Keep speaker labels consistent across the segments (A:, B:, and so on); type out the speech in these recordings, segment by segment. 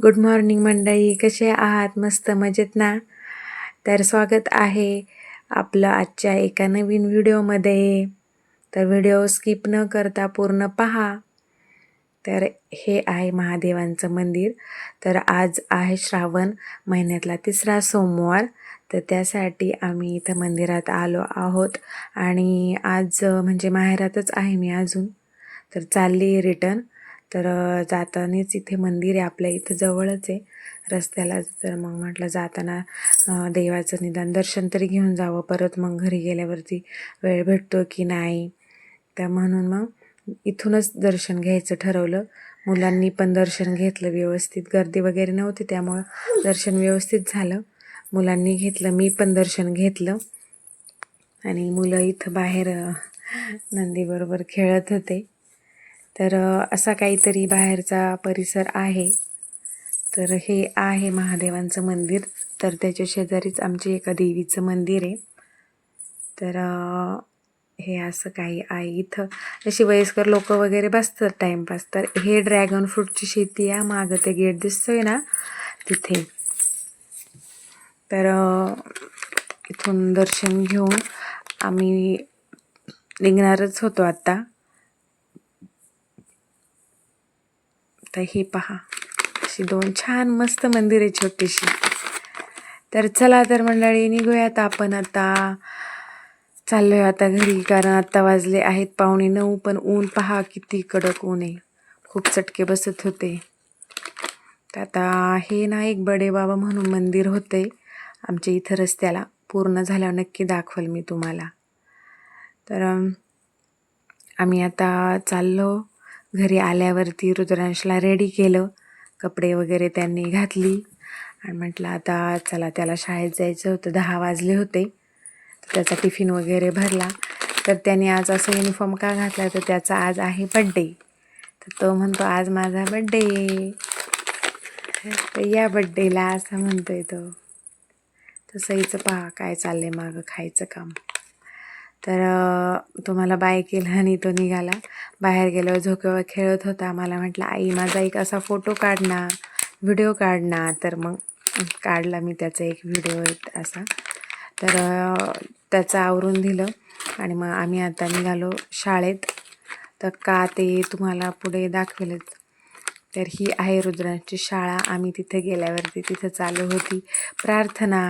A: Good morning मंडळी. कसे आहात? मस्त मजेत ना? तर स्वागत आहे आपलं आजच्या एका नवीन व्हिडिओमध्ये. तर व्हिडिओ स्किप न करता पूर्ण पहा. तर हे आहे महादेवांचं मंदिर. तर आज आहे श्रावण महिन्यातला तिसरा सोमवार. तर त्यासाठी आम्ही इथं मंदिरात आलो आहोत. आणि आज म्हणजे माहेरातच आहे मी अजून. तर चालली रिटर्न तर जातानाच इथे मंदिर आहे आपल्या इथं जवळच आहे. रस्त्याला तर मग म्हटलं जाताना देवाचं निदान दर्शन तरी घेऊन जावं. परत मग घरी गेल्यावरती वेळ भेटतो की नाही? तर म्हणून मग इथूनच दर्शन घ्यायचं ठरवलं. मुलांनी पण दर्शन घेतलं व्यवस्थित. गर्दी वगैरे नव्हती त्यामुळं दर्शन व्यवस्थित झालं. मुलांनी घेतलं मी पण दर्शन घेतलं. आणि मुलं इथं बाहेर नंदीबरोबर खेळत होते. तर असा काहीतरी बाहेरचा परिसर आहे. तर हे आहे महादेवांचं मंदिर. तर त्याच्या शेजारीच आमचे एका देवीचं मंदिर आहे. तर हे असं काही आहे इथं. अशी वयस्कर लोक वगैरे बसतात टाईमपास तर हे ड्रॅगन फ्रूटची शेती आहे. मागं ते गेट दिसतोय ना तिथे. तर इथून दर्शन घेऊन आम्ही निघणारच होतो आत्ता शकता हे पहा. अशी दोन छान मस्त मंदिर आहे छोटीशी. तर चला तर मंडळी निघूयात आपण आता. चाललोय आता घरी कारण आत्ता वाजले आहेत पाहुणे नऊ पण ऊन पहा किती कडक ऊन आहे. खूप चटके बसत होते. तर आता हे ना एक बडे बाबा म्हणून मंदिर होते आमच्या इथं रस्त्याला पूर्ण झाल्यावर नक्की दाखवल मी तुम्हाला. तर आम्ही आता चाललो. घरी आल्यावरती रुद्रांशला रेडी केलं. कपडे वगैरे त्यांनी घातली. आणि म्हटलं आता चला त्याला शाळेत जायचं होतं. दहा वाजले होते. त्याचा टिफिन वगैरे भरला. तर त्याने आज असं युनिफॉर्म का घातला? तर त्याचा आज आहे बड्डे तर तो म्हणतो आज माझा बड्डे तर या बड्डेला असं म्हणतोय तो. तसं हिचं पहा काय चाललंय मागं? खायचं काम? तर तो मला बाय केला आणि तो निघाला. बाहेर गेल्यावर झोक्यावर खेळत होता. मला म्हटलं आई माझा एक असा फोटो काढ ना व्हिडिओ काढ ना. तर मग काढला मी त्याचा एक व्हिडिओ असा. तर त्याचं आवरून दिलं आणि मग आम्ही आता निघालो शाळेत. तर का ते तुम्हाला पुढे दाखवेलच. तर ही आहे रुद्रांची शाळा. आम्ही तिथे गेल्यावरती तिथं चालू होती प्रार्थना.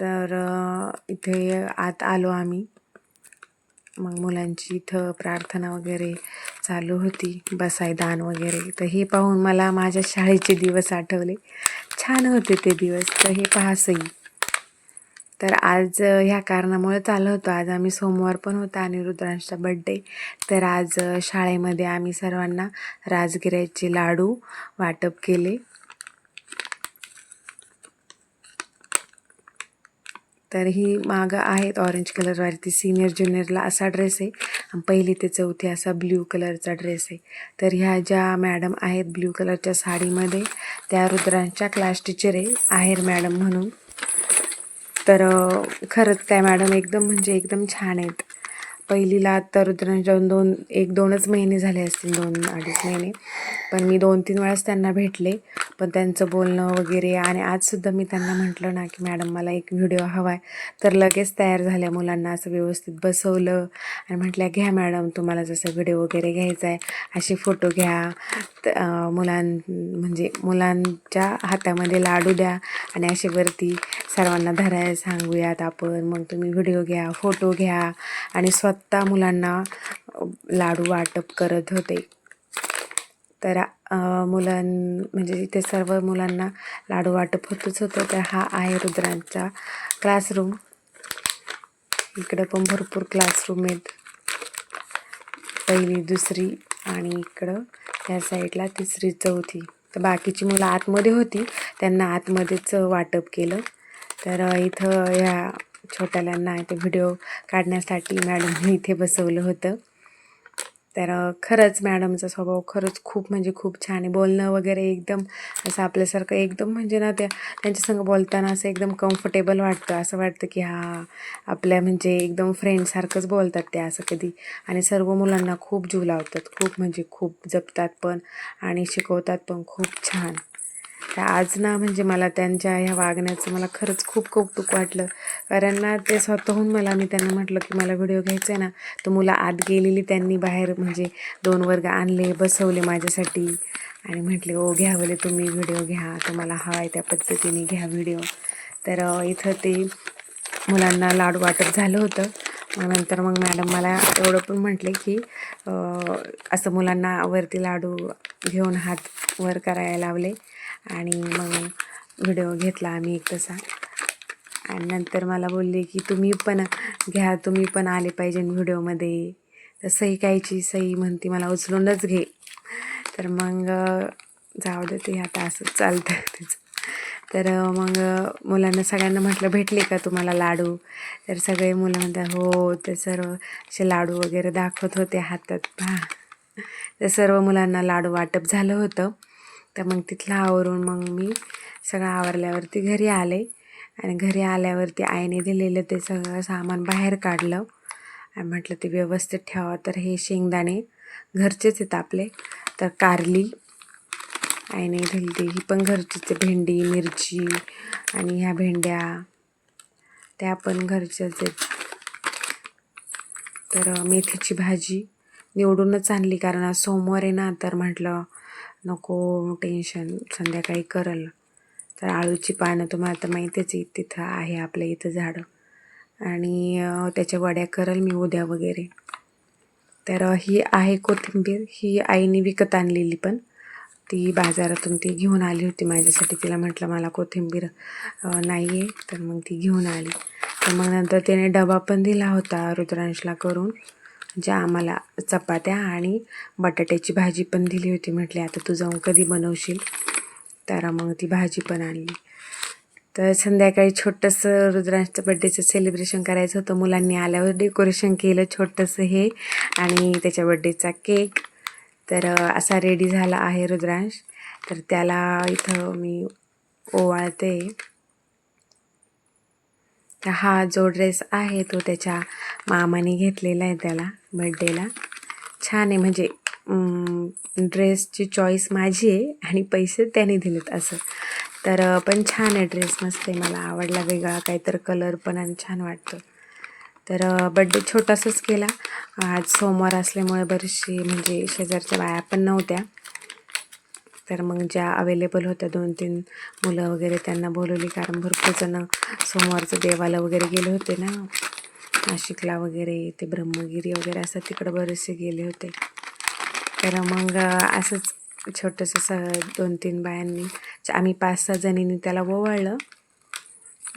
A: तर इथे आत आलो आम्ही. मग मुलांची इथं प्रार्थना वगैरे चालू होती बसायदान वगैरे. तर हे पाहून मला माझ्या शाळेचे दिवस आठवले. छान होते ते दिवस तर हे पाहसही तर आज ह्या कारणामुळे चालू होतो. आज आम्ही सोमवार पण होता आणि रुद्रांशचा बड्डे तर आज शाळेमध्ये आम्ही सर्वांना राजगिऱ्याचे लाडू वाटप केले. तर ही मागं आहेत ऑरेंज कलरवरती सिनियर ज्युनियरला असा ड्रेस आहे. आणि पहिली ते चौथी असा ब्ल्यू कलरचा ड्रेस आहे. तर ह्या ज्या मॅडम आहेत ब्ल्यू कलरच्या साडीमध्ये त्या रुद्रांच्या क्लास टीचर आहे आहेर मॅडम म्हणून. तर खरंच त्या मॅडम एकदम म्हणजे एकदम छान आहेत. पहिलीला आता रुद्रांश दोन एक दोनच महिने झाले असतील दोन अडीच महिने. पण मी दोन तीन वेळाच त्यांना भेटले. पण त्यांचं बोलणं वगैरे आणि आजसुद्धा मी त्यांना म्हटलं ना की मॅडम मला एक व्हिडिओ हवा आहे तर लगेच तयार झाल्या मुलांना असं व्यवस्थित बसवलं आणि म्हटल्या घ्या मॅडम तुम्हाला जसं व्हिडिओ वगैरे घ्यायचा आहे असे फोटो घ्या. मुलां म्हणजे मुलांच्या हातामध्ये लाडू द्या आणि असे वरती सर्वांना धरायला सांगूयात आपण. मग तुम्ही व्हिडिओ घ्या फोटो घ्या आणि स्वतः मुलांना लाडू वाटप करत होते. तर मुलां म्हणजे इथे सर्व मुलांना लाडू वाटप होतच होतं. तर हा आहे रुद्रांचा क्लासरूम इकडं पण भरपूर क्लासरूम आहेत. पहिली दुसरी आणि इकडं या साईडला तिसरी चौथी. तर बाकीची मुलं आतमध्ये होती. त्यांना आतमध्येच वाटप केलं. तर इथं ह्या छोट्याल्यांना इथे व्हिडिओ काढण्यासाठी मॅडमने इथे बसवलं होतं. तर खरंच मॅडमचा स्वभाव खरंच खूप म्हणजे खूप छान आहे. बोलणं वगैरे एकदम असं आपल्यासारखं एकदम म्हणजे ना त्या त्यांच्यासंग बोलताना असं एकदम कम्फर्टेबल वाटतं. असं वाटतं की हा आपल्या म्हणजे एकदम फ्रेंडसारखंच बोलतात ते असं कधी. आणि सर्व मुलांना खूप जीव लावतात. खूप म्हणजे खूप जपतात पण आणि शिकवतात पण खूप छान. तर आज ना म्हणजे मला त्यांच्या ह्या वागण्याचं मला खरंच खूप कौतुक वाटलं. कारण ना ते स्वतःहून मला मी त्यांना म्हटलं की मला व्हिडिओ घ्यायचा आहे ना तर मुलं आत गेलेली त्यांनी बाहेर म्हणजे दोन वर्ग आणले बसवले माझ्यासाठी. आणि म्हटले ओ घ्यावले तुम्ही व्हिडिओ घ्या तुम्हाला हवा आहे त्या पद्धतीने घ्या व्हिडिओ. तर इथं ते मुलांना लाडू वाटप झालं होतं. नंतर मग मॅडम मला एवढं पण म्हटले की असं मुलांना वरती लाडू घेऊन हात वर करायला लावले आणि मग व्हिडिओ घेतला आम्ही एक तसा. आणि नंतर मला बोलले की तुम्ही पण घ्या तुम्ही पण आले पाहिजे व्हिडिओमध्ये. तर सही कायची सही म्हणती मला उचलूनच घे. तर मग जाऊ दे ते आता असंच चालतं. त्याचं तर मग मुलांना सगळ्यांना म्हटलं भेटले का तुम्हाला लाडू? तर सगळे मुलं म्हणतात हो ते सर्व असे लाडू वगैरे दाखवत होते हातात. पहा. तर सर्व मुलांना लाडू वाटप झालं होतं. तर मग तिथलं आवरून मग मी सगळं आवरल्यावरती घरी आले. आणि घरी आल्यावरती आईने दिलेलं ते सगळं सामान बाहेर काढलं. आणि म्हटलं ते व्यवस्थित ठेवा. तर हे शेंगदाणे घरचेच आहेत आपले. तर कारली आईने दिली ही पण घरचीच आहे. भेंडी मिरची आणि ह्या भेंड्या. त्या पण घरच्याच आहेत. तर मेथीची भाजी निवडूनच आणली. कारण आज सोमवार आहे ना तर म्हटलं नको टेन्शन. संध्याकाळी करल. तर आळूची पानं तुम्हाला तर माहितीच आहे तिथं आहे आपल्या इथं झाडं. आणि त्याच्या वड्या करल मी उद्या वगैरे. तर ही आहे कोथिंबीर. ही आईने विकत आणलेली पण. ती बाजारातून ती घेऊन आली होती माझ्यासाठी. तिला म्हटलं मला कोथिंबीर नाही आहे तर मग ती घेऊन आली. तर मग नंतर तिने डबा पण दिला होता रुद्रांशला करून ज्या आम्हाला चपात्या आणि बटाट्याची भाजी पण दिली होती. म्हटली आता तू जाऊन कधी बनवशील? तर मग ती भाजी पण आणली. तर संध्याकाळी छोटंसं रुद्रांशचं बड्डेचं सेलिब्रेशन करायचं होतं. मुलांनी आल्यावर डेकोरेशन केलं छोटंसं हे आणि त्याच्या बड्डेचा केक तर असा रेडी झाला आहे रुद्रांश. तर त्याला इथं मी ओवाळते. तर हा जो ड्रेस आहे तो त्याच्या मामाने घेतलेला आहे त्याला बड्डेला छान आहे म्हणजे ड्रेसची चॉईस माझी आहे आणि पैसे त्याने दिलेत असं. तर पण छान आहे ड्रेस मस्त आहे मला आवडला वेगळा काहीतरी कलर पण आणि छान वाटतं. तर बड्डे छोटासाच केला. आज सोमवार असल्यामुळे बरीचशी म्हणजे शेजारच्या बाया पण नव्हत्या. तर मग ज्या अवेलेबल होत्या दोन तीन मुलं वगैरे त्यांना बोलवली. कारण भरपूर जण सोमवारचं देवाला वगैरे गेले होते ना. नाशिकला वगैरे ते ब्रह्मगिरी वगैरे असं तिकडं बरेचसे गेले होते. तर मग असंच छोटंसं स दोन तीन बायांनी च- आम्ही पाच सहा जणींनी त्याला ओवाळलं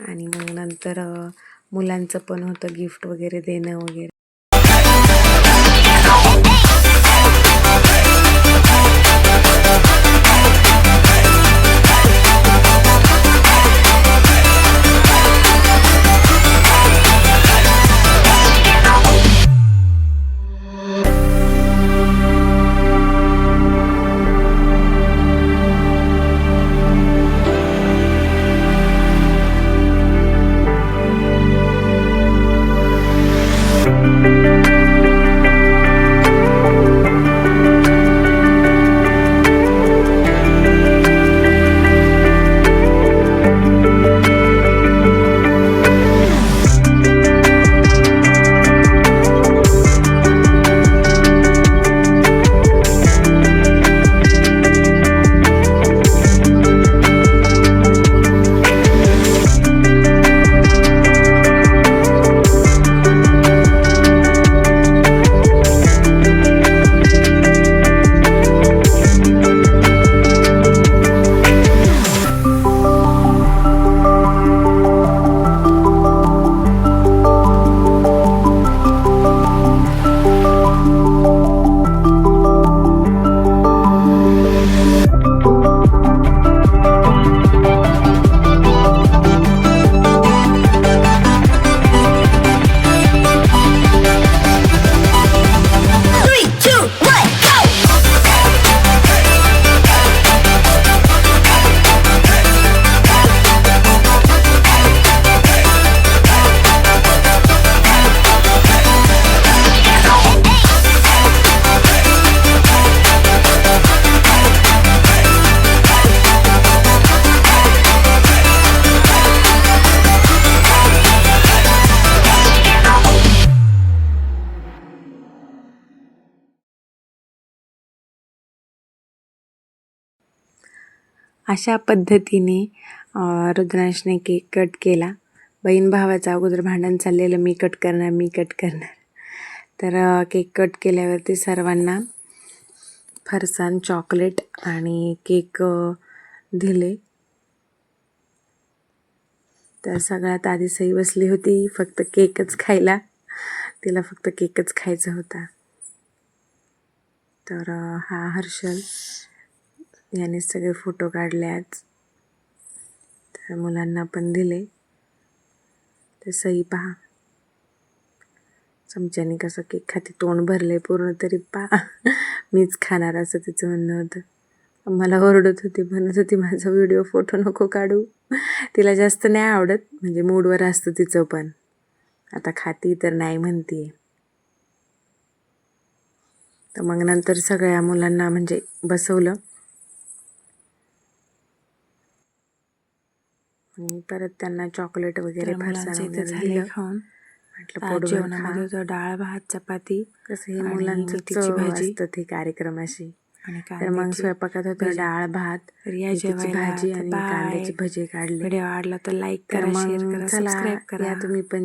A: आणि मग नंतर मुलांचं पण होतं गिफ्ट वगैरे देणं वगैरे. अशा पद्धतीने रुद्रांशने केक कट केला. बहीण भावाचा अगोदर भांडण चाललेलं मी कट करणार मी कट करणार. तर केक कट केल्यावरती सर्वांना फरसान चॉकलेट आणि केक दिले. तर सगळ्यात आधी सई बसली होती फक्त केकच खायला. तिला फक्त केकच खायचा होता. तर हा हर्षल याने सगळे फोटो काढले आज तर मुलांना पण दिले. तर सही पहा. चमच्याने कसं केक खाते. तोंड भरले पूर्ण तरी पहा. मीच खाणार असं तिचं म्हणणं होतं. मला ओरडत होती म्हणत होती माझा व्हिडिओ फोटो नको काढू. तिला जास्त नाही आवडत. म्हणजे मूडवर असतं तिचं पण. आता खाती तर नाही म्हणतीये. तर मग नंतर सगळ्या मुलांना म्हणजे बसवलं. आणि परत त्यांना चॉकलेट वगैरे
B: खाऊन
A: म्हटलं
B: आज जेवणामध्ये. होतं डाळ भात चपाती
A: कसं हे
B: आणि
A: मुलांचं
B: मेथीची
A: चव
B: भाजी.
A: असतं ते कार्यक्रम अशी
B: आणि
A: तर मग
B: कांद्याची
A: स्वयंपाकात होतं
B: भजी.
A: डाळ भात
B: तर या
A: मेथीची
B: जेवायला
A: भाजी
B: तर
A: आणि
B: बाय.
A: कांद्याची भजी काढली
B: व्हिडिओ आवडला तर लाईक
A: तर
B: करा शेअर
A: मग
B: करा
A: चला
B: सबस्क्राईब करा
A: या तुम्ही पण